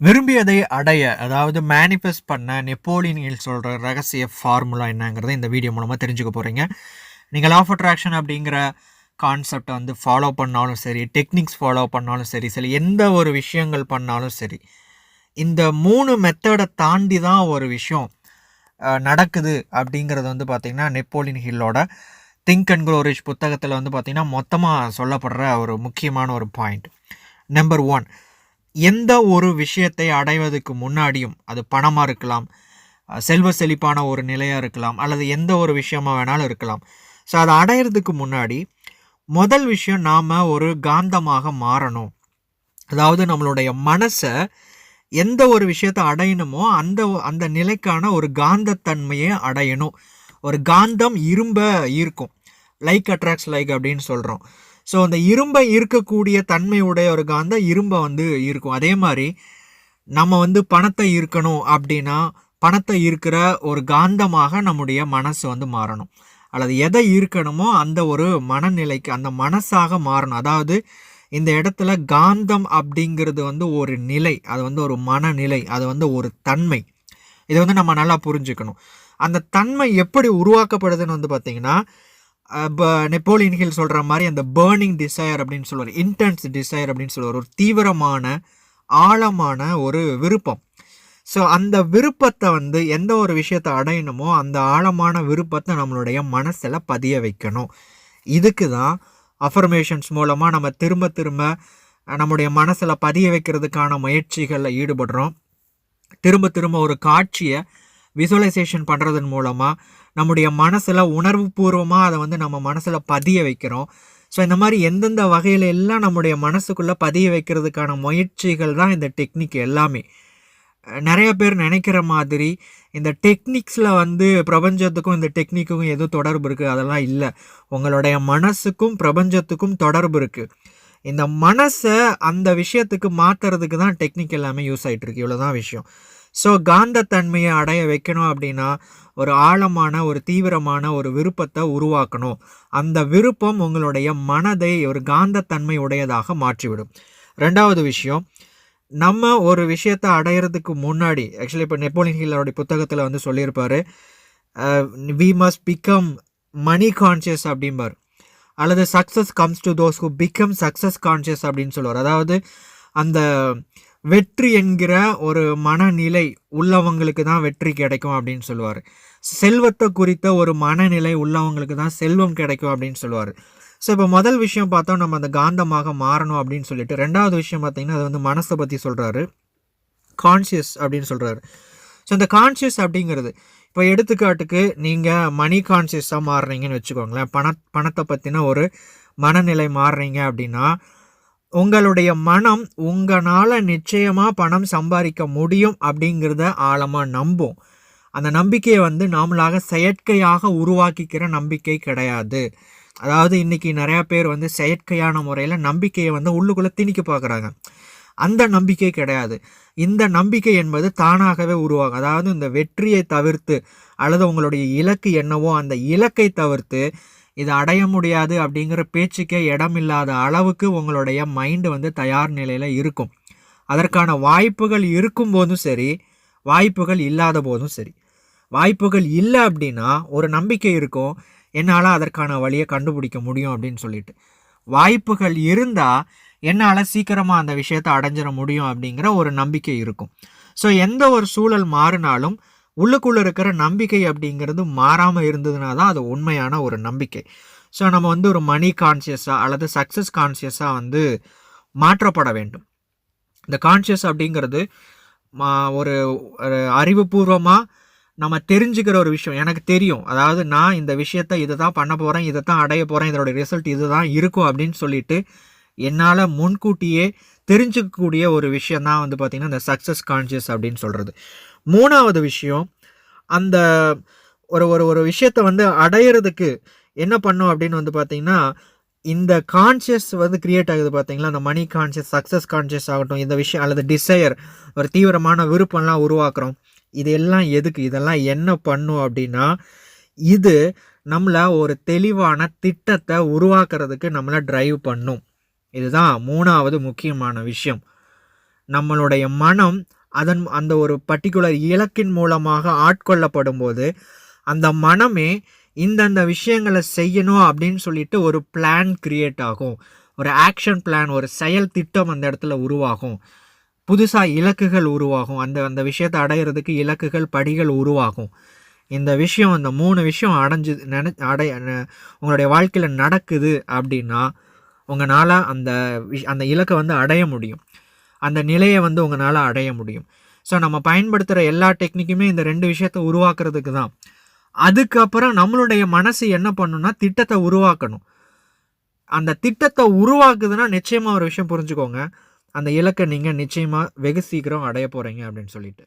விரும்பியதை அடைய அதாவது மேனிஃபெஸ்ட் பண்ண நெப்போலியன் ஹில் சொல்கிற ரகசிய ஃபார்முலா என்னங்கிறத இந்த வீடியோ மூலமாக தெரிஞ்சுக்க போகிறீங்க நீங்கள் லாஃப் அட்ராக்ஷன் அப்படிங்கிற கான்செப்டை வந்து ஃபாலோ பண்ணாலும் சரி டெக்னிக்ஸ் ஃபாலோ பண்ணாலும் சரி சரி எந்த ஒரு விஷயங்கள் பண்ணாலும் சரி இந்த மூணு மெத்தடை தாண்டி தான் ஒரு விஷயம் நடக்குது அப்படிங்கிறது வந்து பார்த்திங்கன்னா நெப்போலியன் ஹில்லோட திங்க் அண்ட் க்ளோரிஷ் புத்தகத்தில் வந்து பார்த்திங்கன்னா மொத்தமாக சொல்லப்படுற ஒரு முக்கியமான ஒரு பாயிண்ட் நம்பர் ஒன் எந்த ஒரு விஷயத்தை அடைவதற்கு முன்னாடியும் அது பணமாக இருக்கலாம் செல்வ செழிப்பான ஒரு நிலையாக இருக்கலாம் அல்லது எந்த ஒரு விஷயமா வேணாலும் இருக்கலாம். ஸோ அதை அடையிறதுக்கு முன்னாடி முதல் விஷயம் நாம் ஒரு காந்தமாக மாறணும். அதாவது நம்மளுடைய மனசை எந்த ஒரு விஷயத்தை அடையணுமோ அந்த அந்த நிலைக்கான ஒரு காந்தத்தன்மையை அடையணும். ஒரு காந்தம் இரும்ப ஈர்க்கும். லைக் அட்ராக்ட்ஸ் லைக் அப்படின்னு சொல்கிறோம் ஸோ அந்த இரும்பை இருக்கக்கூடிய தன்மையுடைய ஒரு காந்தம் இரும்பை வந்து இருக்கும். அதே மாதிரி நம்ம வந்து பணத்தை இருக்கணும் அப்படின்னா பணத்தை இருக்கிற ஒரு காந்தமாக நம்முடைய மனசு வந்து மாறணும். அல்லது எதை இருக்கணுமோ அந்த ஒரு மனநிலைக்கு அந்த மனசாக மாறணும். அதாவது இந்த இடத்துல காந்தம் அப்படிங்கிறது வந்து ஒரு நிலை அது வந்து ஒரு மனநிலை அது வந்து ஒரு தன்மை. இதை வந்து நம்ம நல்லா புரிஞ்சுக்கணும். அந்த தன்மை எப்படி உருவாக்கப்படுதுன்னு வந்து பார்த்திங்கன்னா இப்போ நெப்போலியன் ஹில் சொல்கிற மாதிரி அந்த பேர்னிங் டிசையர் அப்படின்னு சொல்லுவார் இன்டென்ஸ் டிசையர் அப்படின்னு சொல்லுவார் ஒரு தீவிரமான ஆழமான ஒரு விருப்பம். ஸோ அந்த விருப்பத்தை வந்து எந்த ஒரு விஷயத்தை அடையணுமோ அந்த ஆழமான விருப்பத்தை நம்மளுடைய மனசில் பதிய வைக்கணும். இதுக்கு தான் அஃபர்மேஷன்ஸ் மூலமாக நம்ம திரும்ப திரும்ப நம்முடைய மனசில் பதிய வைக்கிறதுக்கான முயற்சிகளில் ஈடுபடுறோம். திரும்ப திரும்ப ஒரு காட்சியை விசுவலைசேஷன் பண்ணுறதன் மூலமாக நம்முடைய மனசில் உணர்வு பூர்வமாக அதை வந்து நம்ம மனசில் பதிய வைக்கிறோம். ஸோ இந்த மாதிரி எந்தெந்த வகையில் எல்லாம் நம்முடைய மனசுக்குள்ளே பதிய வைக்கிறதுக்கான முயற்சிகள் தான் இந்த டெக்னிக் எல்லாமே. நிறைய பேர் நினைக்கிற மாதிரி இந்த டெக்னிக்ஸில் வந்து பிரபஞ்சத்துக்கும் இந்த டெக்னிக்கும் எதுவும் தொடர்பு இருக்குது அதெல்லாம் இல்லை. உங்களுடைய மனசுக்கும் பிரபஞ்சத்துக்கும் தொடர்பு இருக்குது இந்த மனசை அந்த விஷயத்துக்கு மாற்றுறதுக்கு தான் டெக்னிக் எல்லாமே யூஸ் ஆகிட்டு இருக்கு. இவ்வளோதான் விஷயம். ஸோ காந்தத்தன்மையை அடைய வைக்கணும் அப்படின்னா ஒரு ஆழமான ஒரு தீவிரமான ஒரு விருப்பத்தை உருவாக்கணும். அந்த விருப்பம் உங்களுடைய மனதை ஒரு காந்தத்தன்மை உடையதாக மாற்றிவிடும். ரெண்டாவது விஷயம் நம்ம ஒரு விஷயத்தை அடையிறதுக்கு முன்னாடி ஆக்சுவலி இப்போ நெப்போலியன் ஹில்லருடைய புத்தகத்தில் வந்து சொல்லியிருப்பார் we must become money conscious அப்படிம்பார். அல்லது success comes to those who become success conscious அப்படின்னு சொல்லுவார். அதாவது அந்த வெற்றி என்கிற ஒரு மனநிலை உள்ளவங்களுக்கு தான் வெற்றி கிடைக்கும் அப்படின்னு சொல்லுவார். செல்வத்தை குறித்த ஒரு மனநிலை உள்ளவங்களுக்கு தான் செல்வம் கிடைக்கும் அப்படின்னு சொல்லுவார். ஸோ இப்போ முதல் விஷயம் பார்த்தோம் நம்ம அந்த காந்தமாக மாறணும் அப்படின்னு சொல்லிட்டு ரெண்டாவது விஷயம் பார்த்தீங்கன்னா அது வந்து மனசை பற்றி சொல்கிறாரு கான்ஷியஸ் அப்படின்னு சொல்கிறாரு ஸோ இந்த கான்ஷியஸ் அப்படிங்கிறது இப்போ எடுத்துக்காட்டுக்கு நீங்கள் மணி கான்ஷியஸாக மாறுறீங்கன்னு வச்சுக்கோங்களேன். பண பணத்தை பற்றின ஒரு மனநிலை மாறுறீங்க அப்படின்னா உங்களுடைய மனம் உங்களால் நிச்சயமாக பணம் சம்பாதிக்க முடியும் அப்படிங்கிறத ஆழமாக நம்பும். அந்த நம்பிக்கையை வந்து நாமளாக செயற்கையாக உருவாக்கிக்கிற நம்பிக்கை கிடையாது. அதாவது இன்னைக்கு நிறையா பேர் வந்து செயற்கையான முறையில் நம்பிக்கையை வந்து உள்ளுக்குள்ளே திணிக்க பார்க்குறாங்க. அந்த நம்பிக்கை கிடையாது. இந்த நம்பிக்கை என்பது தானாகவே உருவாகும். அதாவது இந்த வெற்றியை தவிர்த்து அல்லது உங்களுடைய இலக்கு என்னவோ அந்த இலக்கை தவிர்த்து இது அடைய முடியாது அப்படிங்கிற பேச்சுக்கே இடமில்லாத அளவுக்கு உங்களுடைய மைண்டு வந்து தயார் நிலையில் இருக்கும். அதற்கான வாய்ப்புகள் இருக்கும் போதும் சரி வாய்ப்புகள் இல்லாத போதும் சரி. வாய்ப்புகள் இல்லை அப்படின்னா ஒரு நம்பிக்கை இருக்கும். என்னால் அதற்கான வழியை கண்டுபிடிக்க முடியும் அப்படின்னு சொல்லிட்டு. வாய்ப்புகள் இருந்தால் என்னால் சீக்கிரமாக அந்த விஷயத்தை அடைஞ்சிட முடியும் அப்படிங்கிற ஒரு நம்பிக்கை இருக்கும். ஸோ எந்த ஒரு சூழல் மாறினாலும் உள்ளுக்குள்ளே இருக்கிற நம்பிக்கை அப்படிங்கிறது மாறாமல் இருந்ததுனா தான் அது உண்மையான ஒரு நம்பிக்கை. ஸோ நம்ம வந்து ஒரு மணி கான்சியஸாக அல்லது சக்ஸஸ் கான்சியஸாக வந்து மாற்றப்பட வேண்டும். இந்த கான்ஷியஸ் அப்படிங்கிறது மா- ஒரு ஒரு அறிவுபூர்வமாக நம்ம தெரிஞ்சுக்கிற ஒரு விஷயம். எனக்கு தெரியும். அதாவது நான் இந்த விஷயத்தை இதை தான் பண்ண போகிறேன் இதை தான் அடைய போகிறேன் இதோட ரிசல்ட் இது தான் இருக்கும் அப்படின்னு சொல்லிட்டு என்னால் முன்கூட்டியே தெரிஞ்சுக்கக்கூடிய ஒரு விஷயம் தான் வந்து பார்த்திங்கன்னா இந்த சக்ஸஸ் கான்ஷியஸ் அப்படின்னு சொல்கிறது மூணாவது விஷயம் அந்த ஒரு ஒரு ஒரு விஷயத்தை வந்து அடையிறதுக்கு என்ன பண்ணும் அப்படின்னு வந்து பார்த்திங்கன்னா இந்த கான்ஷியஸ் வந்து க்ரியேட் ஆகுது பார்த்தீங்களா அந்த மணி கான்ஷியஸ் சக்ஸஸ் கான்ஷியஸ் ஆகட்டும் இந்த விஷயம் அல்லது டிசையர் ஒரு தீவிரமான விருப்பம்லாம் உருவாக்குறோம். இது எல்லாம் எதுக்கு? இதெல்லாம் என்ன பண்ணும் அப்படின்னா இது நம்மளை ஒரு தெளிவான திட்டத்தை உருவாக்குறதுக்கு நம்மளை ட்ரைவ் பண்ணும். இதுதான் மூணாவது முக்கியமான விஷயம். நம்மளுடைய மனம் அதன் அந்த ஒரு பர்டிகுலர் இலக்கின் மூலமாக ஆட்கொள்ளப்படும் போது அந்த மனமே இந்தந்த விஷயங்களை செய்யணும் அப்படின்னு சொல்லிட்டு ஒரு பிளான் கிரியேட் ஆகும். ஒரு ஆக்ஷன் பிளான் ஒரு செயல் திட்டம் அந்த இடத்துல உருவாகும். புதுசாக இலக்குகள் உருவாகும். அந்த அந்த விஷயத்தை அடையிறதுக்கு இலக்குகள் படிகள் உருவாகும். இந்த விஷயம் இந்த மூணு விஷயம் அடைஞ்சு நினை அடை ந- உங்களுடைய வாழ்க்கையில் நடக்குது அப்படின்னா உங்களால் அந்த விஷ் அந்த இலக்கை வந்து அடைய முடியும். அந்த நிலையை வந்து உங்களால் அடைய முடியும். ஸோ நம்ம பயன்படுத்துகிற எல்லா டெக்னிக்குமே இந்த ரெண்டு விஷயத்தை உருவாக்குறதுக்கு தான். அதுக்கப்புறம் நம்மளுடைய மனசு என்ன பண்ணுன்னா திட்டத்தை உருவாக்கணும். அந்த திட்டத்தை உருவாக்குதுன்னா நிச்சயமாக ஒரு விஷயம் புரிஞ்சுக்கோங்க. அந்த இலக்கை நீங்கள் நிச்சயமாக வெகு சீக்கிரம் அடைய போகிறீங்க அப்படின்னு சொல்லிட்டு.